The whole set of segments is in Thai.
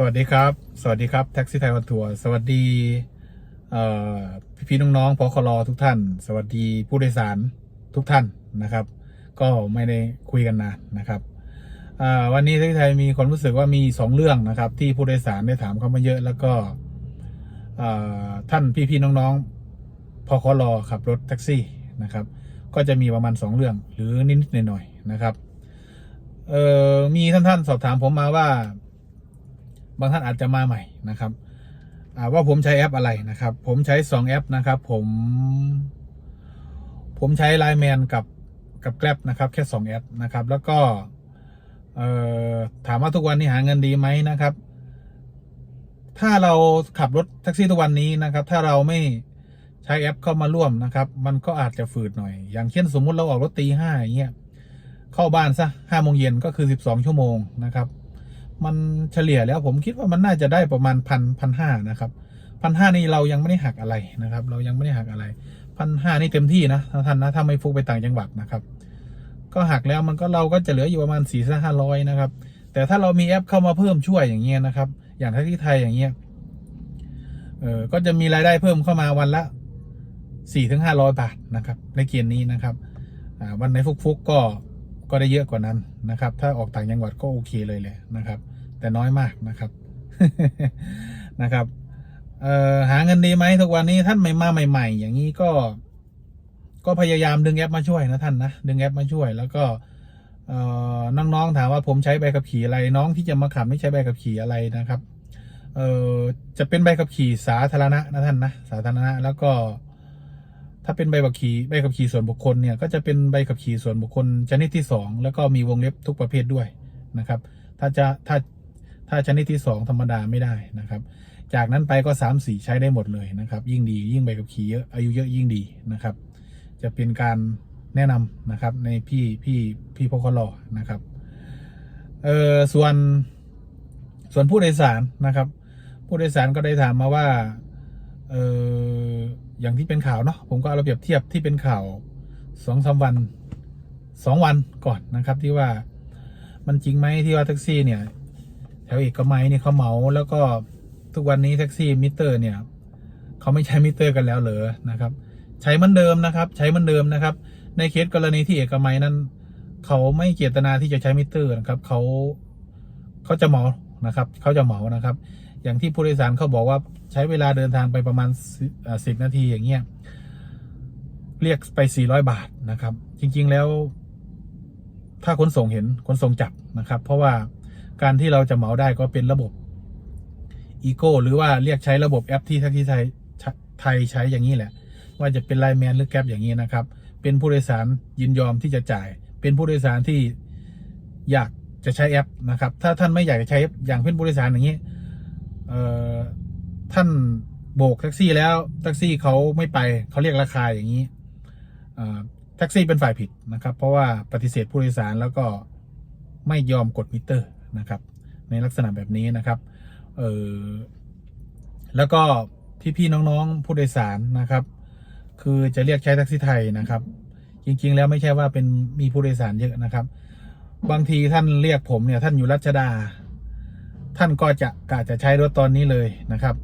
สวัสดีครับ สวัสดีครับแท็กซี่ไทยวันทัวร์สวัสดีเอ่พี่ๆน้องๆพอคลอทุกท่าน สวัสดีผู้โดยสารทุกท่านนะครับ ก็ไม่ได้คุยกันนานนะครับวันนี้แท็กซี่ไทยมีความรู้สึกว่ามีสองเรื่องนะครับ ที่ผู้โดยสารได้ถามเข้ามาเยอะ แล้วก็อ่าท่านพี่ๆน้องๆพอคลอขับรถแท็กซี่นะครับ ก็จะมีประมาณสองเรื่องหรือนิดๆหน่อยๆนะครับมีท่านๆสอบถามผมมาว่า บางท่านอาจจะมาใหม่นะครับว่าผมใช้แอปอะไรนะครับ ผมใช้สองแอปนะครับ ผม ผมใช้ไลน์แมนกับกับแกลบนะครับ แค่สองแอปนะครับ แล้วก็ถามว่าทุกวันนี้หาเงินดีไหมนะครับ ถ้าเราขับรถแท็กซี่ทุกวันนี้นะครับ ถ้าเราไม่ใช้แอปเข้ามาร่วมนะครับ มันก็อาจจะฝืดหน่อย อย่างเช่นสมมุติเราออกรถตีห้าอย่างเงี้ยเข้าบ้านซะห้าโมงเย็นก็คือสิบสองชั่วโมงนะครับ มันเฉลี่ยแล้วผมคิดว่ามันน่าจะได้ประมาณพันพันห้านะครับพันห้านี่เรายังไม่ได้หักอะไรนะครับ เรายังไม่ได้หักอะไรพันห้านี่เต็มที่นะท่านนะถ้าไม่ฟุกไปต่างจังหวัดนะครับ ก็หักแล้วมันก็เราก็จะเหลืออยู่ประมาณสี่สิบห้าร้อยนะครับ แต่ถ้าเรามีแอปเข้ามาเพิ่มช่วยอย่างเงี้ยนะครับ อย่างที่ไทยอย่างเงี้ยเออก็จะมีรายได้เพิ่มเข้ามาวันละสี่ถึงห้าร้อยบาทนะครับ ในเกณฑ์นี้นะครับอ่าวันไหนฟุกๆก็ก็ได้เยอะกว่านั้นนะครับ ถ้าออกต่างจังหวัดก็โอเคเลยเลยนะครับ แต่น้อยมากนะครับนะครับหาเงินดีไหมทุกวันนี้ท่านใหม่มาใหม่ ๆ อย่างนี้ก็ ก็พยายามดึงแอปมาช่วยนะท่านนะดึงแอปมาช่วย แล้วก็น้องๆถามว่าผมใช้ใบขับขี่อะไรน้องที่จะมาขับไม่ใช้ใบขับขี่อะไรนะครับเออจะเป็นใบขับขี่สาธารณะนะท่านนะสาธารณะแล้วก็ ถ้าเป็นใบขับขี่ใบขับขี่ส่วนบุคคลเนี่ยก็จะเป็นใบขับขี่ส่วนบุคคลชนิดที่สองแล้วก็มีวงเล็บทุกประเภทด้วยนะครับ ถ้าจะถ้า ถ้าชนิดที่สองธรรมดาไม่ได้นะครับ จากนั้นไปก็สามสี่ใช้ได้หมดเลยนะครับ ยิ่งดียิ่งใบขับขี่เยอะอายุเยอะยิ่งดีนะครับ จะเป็นการแนะนำนะครับในพี่พี่พี่พกลอนะครับเออส่วนส่วนผู้โดยสารนะครับ ผู้โดยสารก็ได้ถามมาว่าเอออย่างที่เป็นข่าวเนาะผมก็เอาระเปรียบเทียบที่เป็นข่าวสองสามวันสองวันก่อนนะครับ ที่ว่ามันจริงไหมที่ว่าแท็กซี่เนี่ย แถวเอกมัยเนี่ยเขาเหมาแล้วก็ทุกวันนี้แท็กซี่มิเตอร์เนี่ยเขาไม่ใช้มิเตอร์กันแล้วเหรอนะครับ ใช้เหมือนเดิมนะครับ ใช้เหมือนเดิมนะครับ ในเคสกรณีที่เอกมัยนั้นเขาไม่เจตนาที่จะใช้มิเตอร์นะครับเขาเขาจะเหมานะครับเขาจะเหมานะครับ อย่างที่ผู้โดยสารเขาบอกว่าใช้เวลาเดินทางไปประมาณสิบนาทีอย่างเงี้ยเรียกไปสี่ร้อยบาทนะครับ จริง ๆ แล้ว ถ้าขนส่งเห็นขนส่งจับนะครับ เพราะว่า การที่เราจะเหมาได้ก็เป็นระบบอีโก้หรือว่าเรียกใช้ระบบแอปที่ทักที่ไทยไทยใช้อย่างนี้แหละ ว่าจะเป็นไลน์แมนหรือแกร็บอย่างนี้นะครับ เป็นผู้โดยสารยินยอมที่จะจ่าย เป็นผู้โดยสารที่อยากจะใช้แอปนะครับ ถ้าท่านไม่อยากจะใช้อย่างเป็นผู้โดยสารอย่างนี้เอ่อท่านโบกแท็กซี่แล้วแท็กซี่เขาไม่ไปเขาเรียกราคาอย่างนี้เอ่อแท็กซี่เป็นฝ่ายผิดนะครับ เพราะว่าปฏิเสธผู้โดยสารแล้วก็ไม่ยอมกดมิเตอร์ นะครับ ในลักษณะแบบนี้นะครับเออแล้วก็พี่ๆน้องๆผู้โดยสารนะครับ คือจะเรียกใช้แท็กซี่ไทยนะครับ จริงๆ แล้วไม่ใช่ว่าเป็นมีผู้โดยสารเยอะนะครับ บางทีท่านเรียกผมเนี่ยท่านอยู่รัชดา ท่านก็จะกะจะใช้รถตอนนี้เลยนะครับ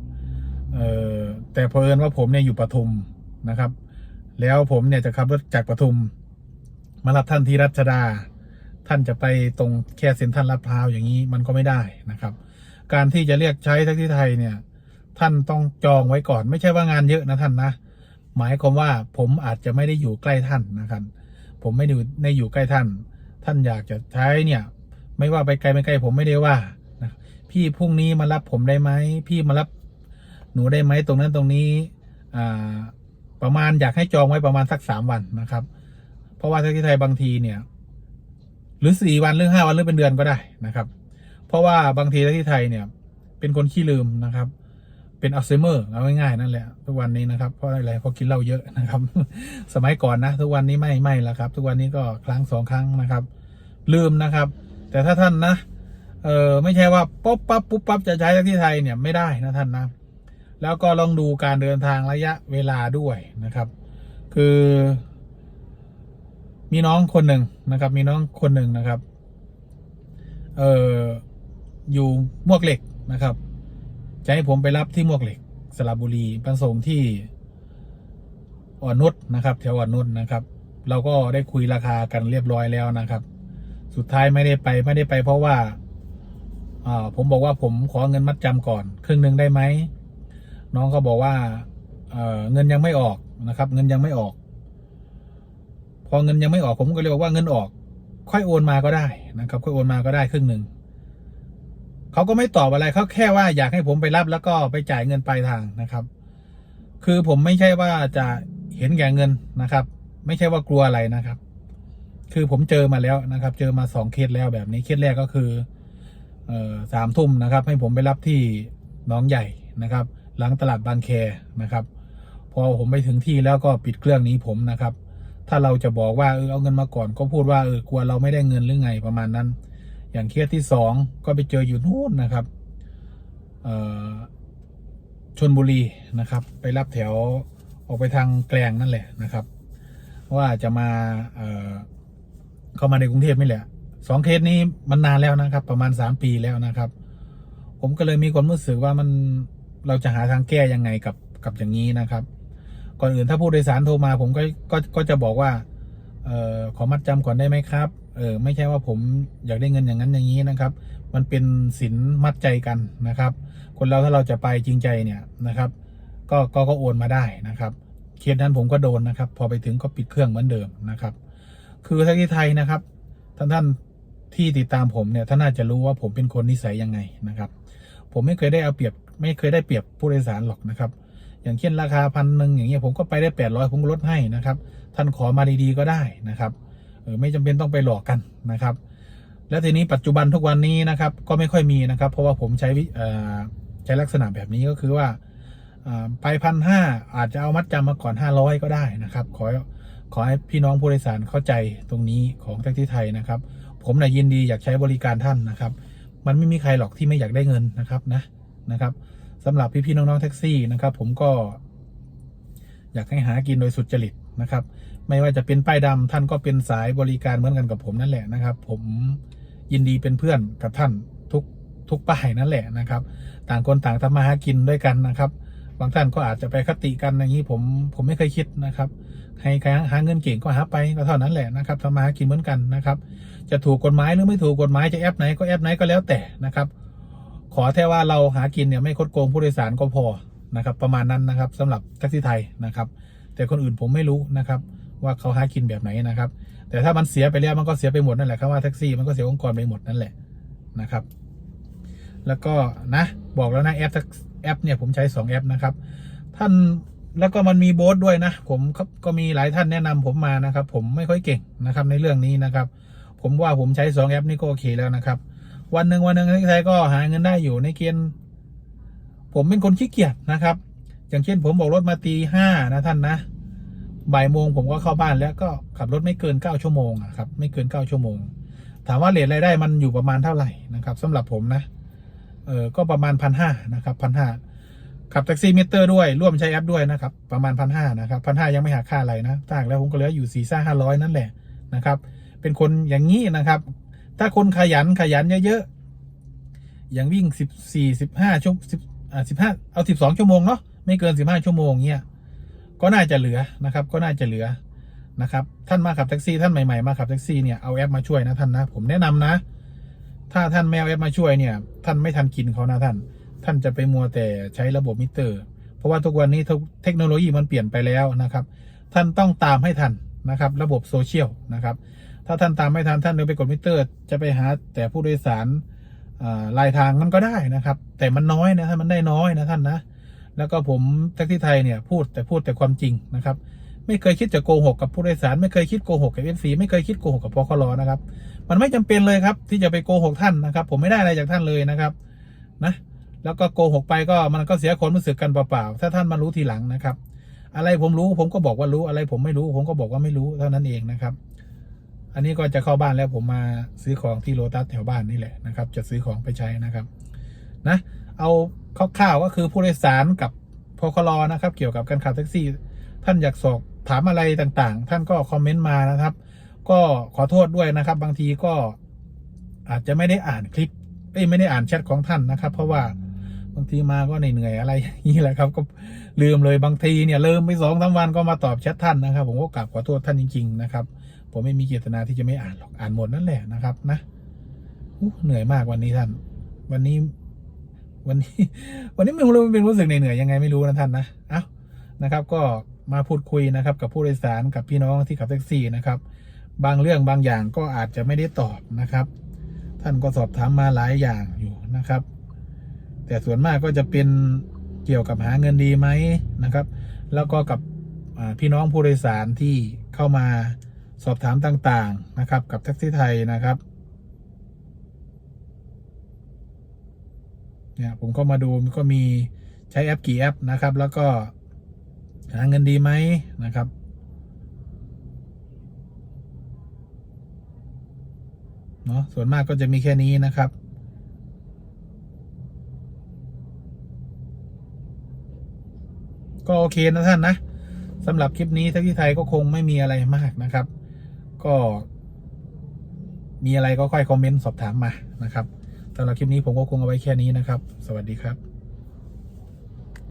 เออแต่เพอิญว่าผมเนี่ยอยู่ปทุมนะครับ แล้วผมเนี่ยจะขับรถจากปทุมมารับท่านที่รัชดา ท่านจะไปตรงแค่เซ็นทรัลลาดพร้าวอย่างนี้มันก็ไม่ได้นะครับ การที่จะเรียกใช้แท็กซี่ไทยเนี่ย ท่านต้องจองไว้ก่อน ไม่ใช่ว่างานเยอะนะท่านนะ หมายความว่าผมอาจจะไม่ได้อยู่ใกล้ท่านนะครับ ผมไม่ได้ในอยู่ใกล้ท่าน ท่านอยากจะใช้เนี่ย ไม่ว่าไปไกลไม่ไกลผมไม่ได้ว่านะพี่พรุ่งนี้มารับผมได้ไหมพี่มารับหนูได้ไหมตรงนั้นตรงนี้อ่าประมาณอยากให้จองไว้ประมาณสักสามวันนะครับ เพราะว่าแท็กซี่ไทยบางทีเนี่ย หรือสี่วันหรือห้าวันหรือเป็นเดือนก็ได้นะครับ เพราะว่าบางทีที่ไทยเนี่ย เป็นคนขี้ลืมนะครับ เป็นอัลไซเมอร์เอาง่ายๆนั่นแหละทุกวันนี้นะครับเพราะอะไรเพราะกินเหล้าเยอะนะครับ สมัยก่อนนะ ทุกวันนี้ไม่ไม่แล้วครับ ทุกวันนี้ก็ครั้งสองครั้งนะครับ ลืมนะครับ แต่ถ้าท่านนะเออไม่ใช่ว่าปุ๊บปั๊บปุ๊บปั๊บจะใช้ที่ไทยเนี่ยไม่ได้นะท่านนะแล้วก็ลองดูการเดินทางระยะเวลาด้วยนะครับ คือ มีน้องคนหนึ่งนะครับ มีน้องคนหนึ่งนะครับ เอออยู่มวกเหล็กนะครับ จะให้ผมไปรับที่มวกเหล็ก สระบุรีประสงค์ที่อ่อนนุชนะครับแถวอ่อนนุชนะครับ เราก็ได้คุยราคากันเรียบร้อยแล้วนะครับ สุดท้ายไม่ได้ไปไม่ได้ไป เพราะว่าอ่าผมบอกว่าผมขอเงินมัดจำก่อน ครึ่งหนึ่งได้ไหมน้องก็บอกว่าเออเงินยังไม่ออกนะครับ เงินยังไม่ออก อเงินยังไม่ออกผมก็เลยบอกว่าเงินออก ค่อยโอนมาก็ได้นะครับ ค่อยโอนมาก็ได้ครึ่งหนึ่งเขาก็ไม่ตอบอะไรเขาแค่ว่าอยากให้ผมไปรับแล้วก็ไปจ่ายเงินปลายทางนะครับ คือผมไม่ใช่ว่าจะเห็นแก่เงินนะครับ ไม่ใช่ว่ากลัวอะไรนะครับ คือผมเจอมาแล้วนะครับ เจอมาสองเคสแล้วแบบนี้เคสแรกก็คือสามทุ่มนะครับ ให้ผมไปรับที่น้องใหญ่นะครับ หลังตลาดบางแคนะครับ พอผมไปถึงที่แล้วก็ปิดเครื่องนี้ผมนะครับ ถ้าเราจะบอกว่าเออเอาเงินมาก่อน ก็พูดว่าเออกลัวเราไม่ได้เงินหรือไงประมาณนั้น อย่างเคสที่สองก็ไปเจออยู่นู่นนะครับเอ่อชนบุรีนะครับ ไปรับแถวออกไปทางแกลงนั่นแหละนะครับ ว่าจะมาเอ่อเข้ามาในกรุงเทพนี่แหละสองเคสนี้มันนานแล้วนะครับ ประมาณสามปีแล้วนะครับ ผมก็เลยมีความรู้สึกว่ามันเราจะหาทางแก้ยังไงกับกับอย่างนี้นะครับ ก่อนอื่นถ้าผู้โดยสารโทรมาผมก็ก็ก็จะบอกว่าเอ่อขอมัดจำก่อนได้ไหมครับเออไม่ใช่ว่าผมอยากได้เงินอย่างนั้นอย่างนี้นะครับ มันเป็นสินมัดใจกันนะครับ คนเราถ้าเราจะไปจริงใจเนี่ยนะครับ ก็ก็ก็โอนมาได้นะครับเคสนั้นผมก็โดนนะครับ พอไปถึงก็ปิดเครื่องเหมือนเดิมนะครับ คือทักที่ไทยนะครับ ท่านท่านที่ติดตามผมเนี่ยท่านน่าจะรู้ว่าผมเป็นคนนิสัยยังไงนะครับ ผมไม่เคยได้เอาเปรียบ ไม่เคยได้เปรียบผู้โดยสารหรอกนะครับ อย่างเช่นราคาพันหนึ่งอย่างเงี้ยผมก็ไปได้แปดร้อยผมลดให้นะครับ ท่านขอมาดีๆก็ได้นะครับเออไม่จำเป็นต้องไปหลอกกันนะครับ แล้วทีนี้ปัจจุบันทุกวันนี้นะครับ ก็ไม่ค่อยมีนะครับ เพราะว่าผมใช้ใช้ลักษณะแบบนี้ก็คือว่าไปพันห้าอาจจะเอามัดจำมาก่อนห้าร้อยก็ได้นะครับ ขอขอให้พี่น้องผู้โดยสารเข้าใจตรงนี้ของแท็กซี่ไทยนะครับ ผมนะยินดีอยากใช้บริการท่านนะครับ มันไม่มีใครหรอกที่ไม่อยากได้เงินนะครับนะนะครับ สำหรับพี่ๆน้องๆแท็กซี่นะครับ ผมก็ อยากให้หากินโดยสุจริตนะครับ ไม่ว่าจะเป็นป้ายดำท่านก็เป็นสายบริการเหมือนกันกับผมนั่นแหละนะครับ ผมยินดีเป็นเพื่อนกับท่านทุกทุกป้ายนั่นแหละนะครับ ต่างคนต่างทำมาหากินด้วยกันนะครับ บางท่านก็อาจจะไปคติกันอย่างนี้ผมผมไม่เคยคิดนะครับให้ใครหาเงินเก่งก็หาไปก็เท่านั้นแหละนะครับทำมาหากินเหมือนกันนะครับ จะถูกกฎหมายหรือไม่ถูกกฎหมายจะแอปไหนก็แอปไหนก็แล้วแต่นะครับ ขอแค่ว่าเราหากินเนี่ยไม่คดโกงผู้โดยสารก็พอนะครับ ประมาณนั้นนะครับสำหรับแท็กซี่ไทยนะครับ แต่คนอื่นผมไม่รู้นะครับ ว่าเขาหากินแบบไหนนะครับ แต่ถ้ามันเสียไปแล้วมันก็เสียไปหมดนั่นแหละครับว่าแท็กซี่มันก็เสียองค์กรไปหมดนั่นแหละนะครับ แล้วก็นะบอกแล้วนะแอปแอปเนี่ยผมใช้สองแอปนะครับ ท่านแล้วก็มันมีโบสด้วยนะ ผมก็มีหลายท่านแนะนำผมมานะครับ ผมไม่ค่อยเก่งนะครับในเรื่องนี้นะครับ ผมว่าผมใช้สองแอปนี่ก็โอเคแล้วนะครับ วันหนึ่งวันหนึ่งที่ไทยก็หาเงินได้อยู่ในเกณฑ์ผมเป็นคนขี้เกียจนะครับ อย่างเช่น ผมบอกรถมาตีห้านะท่านนะบ่ายโมงผมก็เข้าบ้านแล้วก็ขับรถไม่เกินเก้าชั่วโมงอะครับไม่เกินเก้าชั่วโมง ถามว่าเรทรายได้มันอยู่ประมาณเท่าไหร่นะครับสำหรับผมนะเออก็ประมาณพันห้านะครับพันห้าขับแท็กซี่มิเตอร์ด้วยร่วมใช้แอปด้วยนะครับ ประมาณพันห้านะครับพันห้ายังไม่หักค่าอะไรนะถ้าหักแล้วผมก็เหลืออยู่สี่ซ่าห้าร้อยนั่นแหละนะครับ เป็นคนอย่างนี้นะครับ ถ้าคนขยันขยันเยอะๆ อย่างวิ่งสิบสี่สิบห้าชั่วสิบอ่าสิบห้าเอาสิบสองชั่วโมงเนาะไม่เกินสิบห้าชั่วโมงเงี้ยก็น่าจะเหลือนะครับ ก็น่าจะเหลือนะครับ ท่านมาขับแท็กซี่ท่านใหม่ๆมาขับแท็กซี่เนี่ยเอาแอปมาช่วยนะท่านนะผมแนะนำนะ ถ้าท่านไม่เอาแอปมาช่วยเนี่ย ท่านไม่ทันกินเขานะท่าน ท่านจะไปมัวแต่ใช้ระบบมิเตอร์ เพราะว่าทุกวันนี้เทคโนโลยีมันเปลี่ยนไปแล้วนะครับ ท่านต้องตามให้ทันนะครับ ระบบโซเชียลนะครับ ถ้าท่านตามไม่ทันท่านเดินไปกดมิเตอร์ จะไปหาแต่ผู้โดยสารลายทางมันก็ได้นะครับ แต่มันน้อยนะถ้านมันได้น้อยนะท่านนะ แล้วก็ผมแท็กซี่ไทยเนี่ยพูดแต่พูดแต่ความจริงนะครับ ไม่เคยคิดจะโกหกกับผู้โดยสาร ไม่เคยคิดโกหกกับเอฟซีไม่เคยคิดโกหกกับพคลนะครับ มันไม่จำเป็นเลยครับ ที่จะไปโกหกท่านนะครับ ผมไม่ได้อะไรจากท่านเลยนะครับนะแล้วก็โกหกไปก็มันก็เสียความรู้สึกกันเปล่าๆ ถ้าท่านมารู้ทีหลังนะครับ อะไรผมรู้ผมก็บอกว่ารู้ อะไรผมไม่รู้ผมก็บอกว่าไม่รู้เท่านั้นเองนะครับ อันนี้ก็จะเข้าบ้านแล้วผมมาซื้อของที่โลตัสแถวบ้านนี่แหละนะครับ จะซื้อของไปใช้นะครับนะเอาคร่าวๆก็คือผู้โดยสารกับพคลนะครับ เกี่ยวกับการขับแท็กซี่ ท่านอยากสอบถามอะไรต่างๆ ท่านก็คอมเมนต์มานะครับ ก็ขอโทษด้วยนะครับ บางทีก็อาจจะไม่ได้อ่านคลิปเอ้ไม่ได้อ่านแชทของท่านนะครับ เพราะว่าบางทีมาก็เหนื่อยๆอะไรอย่างนี้แหละครับ ก็ลืมเลยบางทีเนี่ยลืมไปสองสามวันก็มาตอบแชทท่านนะครับ ผมก็กราบขอโทษท่านจริง ๆ นะครับ ผมไม่มีเจตนาที่จะไม่อ่านหรอกอ่านหมดนั่นแหละนะครับนะเหนื่อยมากวันนี้ท่าน วันนี้ วันนี้ วันนี้ไม่รู้เป็นรู้สึกเหนื่อยยังไงไม่รู้นะท่านนะเอ้านะครับ ก็มาพูดคุยนะครับ กับผู้โดยสารกับพี่น้องที่ขับแท็กซี่นะครับ บางเรื่องบางอย่างก็อาจจะไม่ได้ตอบนะครับ ท่านก็สอบถามมาหลายอย่างอยู่นะครับ แต่ส่วนมากก็จะเป็นเกี่ยวกับหาเงินดีไหมนะครับ แล้วก็กับพี่น้องผู้โดยสารที่เข้ามา สอบถามต่างๆนะครับ กับแท็กซี่ไทยนะครับเนี่ยผมก็มาดูก็มีใช้แอปกี่แอปนะครับ แล้วก็หาเงินดีไหมนะครับ เนาะส่วนมากก็จะมีแค่นี้นะครับ ก็โอเคนะท่านนะสำหรับคลิปนี้ทักที่ไทยก็คงไม่มีอะไรมากนะครับ ก็มีอะไรก็ค่อยคอมเมนต์สอบถามมานะครับสำหรับคลิปนี้ผมก็คงเอาไว้แค่นี้นะครับ สวัสดีครับ